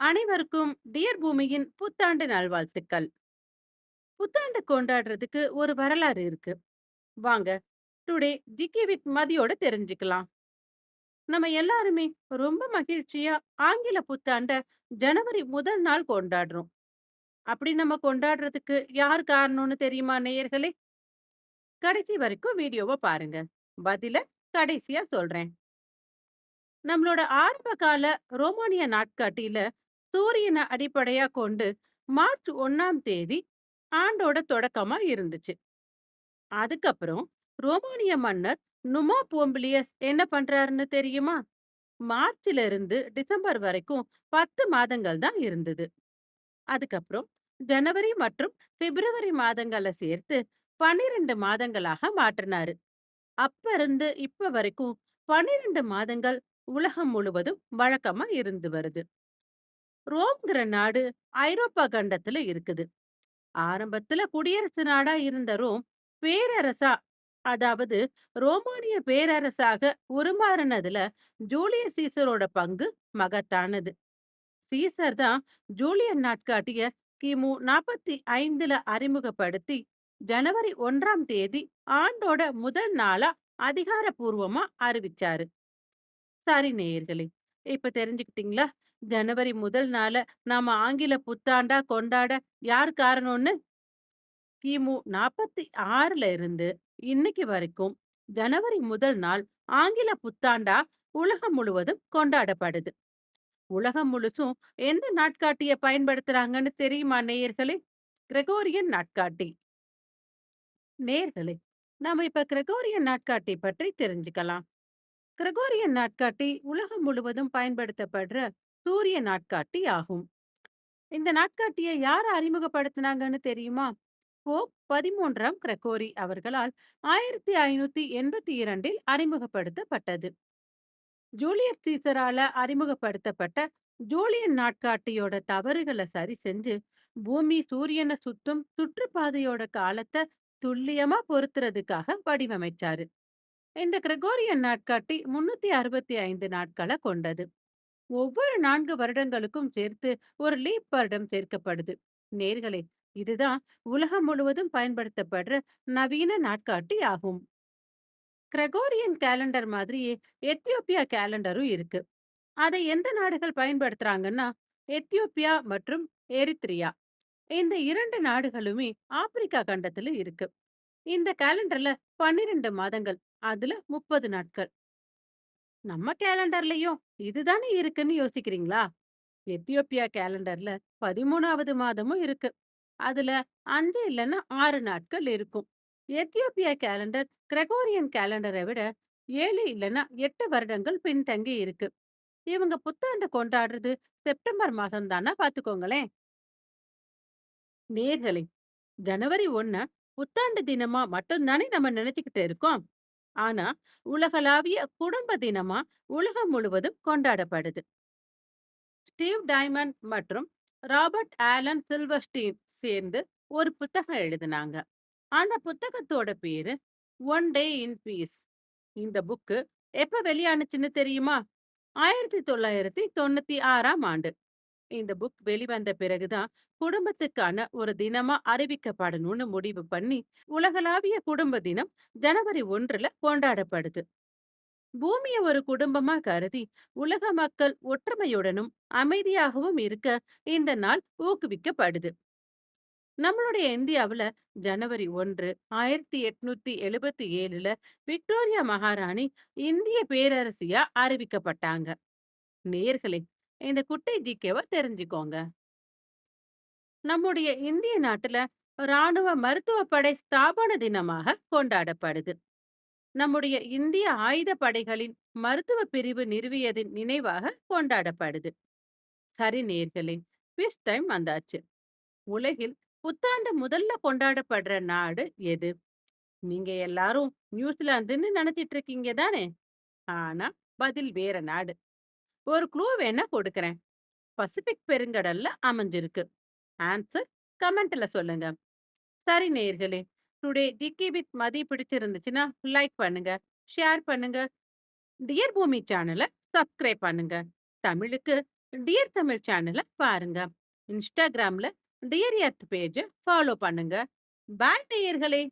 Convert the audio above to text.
அனைவருக்கும் டியர் பூமியின் புத்தாண்டு நல்வாழ்த்துக்கள். புத்தாண்டு கொண்டாடுறதுக்கு ஒரு வரலாறு இருக்கு. வாங்க, டுடே டிக்கி வித் மதியோட தெரிஞ்சுக்கலாம். நம்ம எல்லாருமே ரொம்ப மகிழ்ச்சியா ஆங்கில புத்தாண்ட ஜனவரி முதல் நாள் கொண்டாடுறோம். அப்படி நம்ம கொண்டாடுறதுக்கு யார் காரணம்னு தெரியுமா நேயர்களே? கடைசி வரைக்கும் வீடியோவ பாருங்க. பதில கடைசியா சொல்றேன். நம்மளோட ஆரம்ப கால ரோமானிய நாட்காட்டியில சூரியனை அடிப்படையா கொண்டு மார்ச் ஒண்ணாம் தேதி ஆண்டோட தொடக்கமா இருந்துச்சு. அதுக்கப்புறம் ரோமானிய மன்னர் நுமா போம்பிலியஸ் என்ன பண்றாருன்னு தெரியுமா? மார்ச்ல இருந்து டிசம்பர் வரைக்கும் 10 மாதங்கள் தான் இருந்தது. அதுக்கப்புறம் ஜனவரி மற்றும் பிப்ரவரி மாதங்களை சேர்த்து 12 மாதங்களாக மாற்றினாரு. அப்ப இருந்து இப்ப வரைக்கும் 12 மாதங்கள் உலகம் முழுவதும் வழக்கமா இருந்து வருது. ரோம்ங்கிற நாடு ஐரோப்பா கண்டத்துல இருக்குது. ஆரம்பத்துல குடியரசு நாடா இருந்த ரோம் பேரரசா அதாவது ரோமானிய பேரரசாக உருமாறினதுல ஜூலியஸ் சீசரோட பங்கு மகத்தானது. சீசர் தான் ஜூலியன் நாட்காட்டிய கிமு 45ல அறிமுகப்படுத்தி ஜனவரி ஒன்றாம் தேதி ஆண்டோட முதல் நாளா அதிகாரப்பூர்வமா அறிவிச்சாரு. சரி நேயர்களே, இப்ப தெரிஞ்சுக்கிட்டீங்களா? ஜனவரி முதல் நாள நாம ஆங்கில புத்தாண்டா கொண்டாட யார் காரணம்னு? கிமு 46ல இருந்து இன்னைக்கு வரைக்கும் ஜனவரி முதல் நாள் ஆங்கில புத்தாண்டா உலகம் முழுவதும் கொண்டாடப்படுது. உலகம் முழுசும் எந்த நாட்காட்டிய பயன்படுத்துறாங்கன்னு தெரியுமா நேயர்களே? கிரெகோரியன் நாட்காட்டி. நேர்களே நாம இப்ப கிரெகோரியன் நாட்காட்டி பற்றி தெரிஞ்சுக்கலாம். கிரெகோரியன் நாட்காட்டி உலகம் முழுவதும் பயன்படுத்தப்படுற சூரிய நாட்காட்டி ஆகும். இந்த நாட்காட்டிய யார் அறிமுகப்படுத்தினாங்கன்னு தெரியுமா? போப் 13ஆம் கிரகோரி அவர்களால் 1582இல் அறிமுகப்படுத்தப்பட்டது. ஜூலியஸ் சீசரால அறிமுகப்படுத்தப்பட்ட ஜூலியன் நாட்காட்டியோட தவறுகள சரி செஞ்சு, பூமி சூரியன சுத்தும் சுற்றுப்பாதையோட காலத்த துல்லியமா பொருத்துறதுக்காக வடிவமைச்சாரு. இந்த கிரகோரியன் நாட்காட்டி 365 நாட்கள கொண்டது. ஒவ்வொரு நான்கு வருடங்களுக்கும் சேர்த்து ஒரு லீப் வருடம் சேர்க்கப்படுது. நேர்களே இதுதான் உலகம் முழுவதும் பயன்படுத்தப்படுற நவீன நாட்காட்டி ஆகும். கிரெகோரியன் கேலண்டர் மாதிரியே எத்தியோப்பியா கேலண்டரும் இருக்கு. அதை எந்த நாடுகள் பயன்படுத்துறாங்கன்னா, எத்தியோப்பியா மற்றும் எரித்ரியா. இந்த இரண்டு நாடுகளுமே ஆப்பிரிக்கா கண்டத்துல இருக்கு. இந்த கேலண்டர்ல 12 மாதங்கள், அதுல 30 நாட்கள். நம்ம கேலண்டர்லயும் இதுதானே இருக்குன்னு யோசிக்கிறீங்களா? எத்தியோப்பியா கேலண்டர்ல 13வது மாதமும் இருக்கு. அதுல அஞ்சு இல்லைன்னா ஆறு நாட்கள் இருக்கும். எத்தியோப்பியா கேலண்டர் கிரெகோரியன் கேலண்டரை விட ஏழு இல்லைன்னா எட்டு வருடங்கள் பின்தங்கி இருக்கு. இவங்க புத்தாண்டு கொண்டாடுறது செப்டம்பர் மாசம் தானா பாத்துக்கோங்களேன். நேர்களை ஜனவரி ஒன்ன புத்தாண்டு தினமா மட்டும் தானே நம்ம நினைச்சுக்கிட்டு இருக்கோம். ஆனா, உலகளாவிய குடும்ப தினமா உலகம் முழுவதும் கொண்டாடப்படுது. ஸ்டீவ் டைமண்ட் மற்றும் ராபர்ட் ஆலன் சில்வர்ஸ்டீன் சேர்ந்து ஒரு புத்தகம் எழுதினாங்க. அந்த புத்தகத்தோட பேரு ஒன் டே இன் பீஸ். இந்த புக்கு எப்ப வெளியானுச்சுன்னு தெரியுமா? 1996ஆம் ஆண்டு. இந்த புக் வெளிவந்த பிறகுதான் குடும்பத்துக்கான ஒரு தினமா அறிவிக்கப்படணும்னு முடிவு பண்ணி, உலகளாவிய குடும்ப தினம் ஜனவரி ஒன்றுல கொண்டாடப்படுது. பூமிய ஒரு குடும்பமா கருதி, உலக மக்கள் ஒற்றுமையுடனும், அமைதியாகவும் இருக்க இந்த நாள் ஊக்குவிக்கப்படுது. நம்மளுடைய இந்தியாவுல ஜனவரி 1 1877ல விக்டோரியா மகாராணி இந்திய பேரரசியா அறிவிக்கப்பட்டாங்க. நேர்களே இந்த குட்டை ஜிகேவ தெரிஞ்சுக்கோங்க. நம்முடைய இந்திய நாட்டுல ராணுவ மருத்துவப்படை ஸ்தாபன தினமாக கொண்டாடப்படுது. நம்முடைய இந்திய ஆயுதப் படைகளின் மருத்துவ பிரிவு நிறுவியதின் நினைவாக கொண்டாடப்படுது. சரி நேயர்களே, குவிஸ் டைம் வந்தாச்சு. உலகில் புத்தாண்டு முதல்ல கொண்டாடப்படுற நாடு எது? நீங்க எல்லாரும் நியூசிலாந்துன்னு நினைச்சிட்டு இருக்கீங்க தானே? ஆனா, பதில் வேற நாடு. ஒரு க்ளூ வேணா கொடுக்கறேன் பசிபிக் பெருங்கடல்ல அமைஞ்சிருக்கு. ஆன்சர் கமெண்ட்ல சொல்லுங்க. சரி நேயர்களே, டுடே டிக்கி வித் மதி பிடிச்சிருந்துச்சுன்னா லைக் பண்ணுங்க, ஷேர் பண்ணுங்க. டியர் பூமி சேனலை சப்ஸ்கிரைப் பண்ணுங்க. தமிழுக்கு டியர் தமிழ் சேனலை பாருங்க. இன்ஸ்டாகிராம்ல டியர் எர்த் பேஜ ஃபாலோ பண்ணுங்க. பாய் நேயர்களே!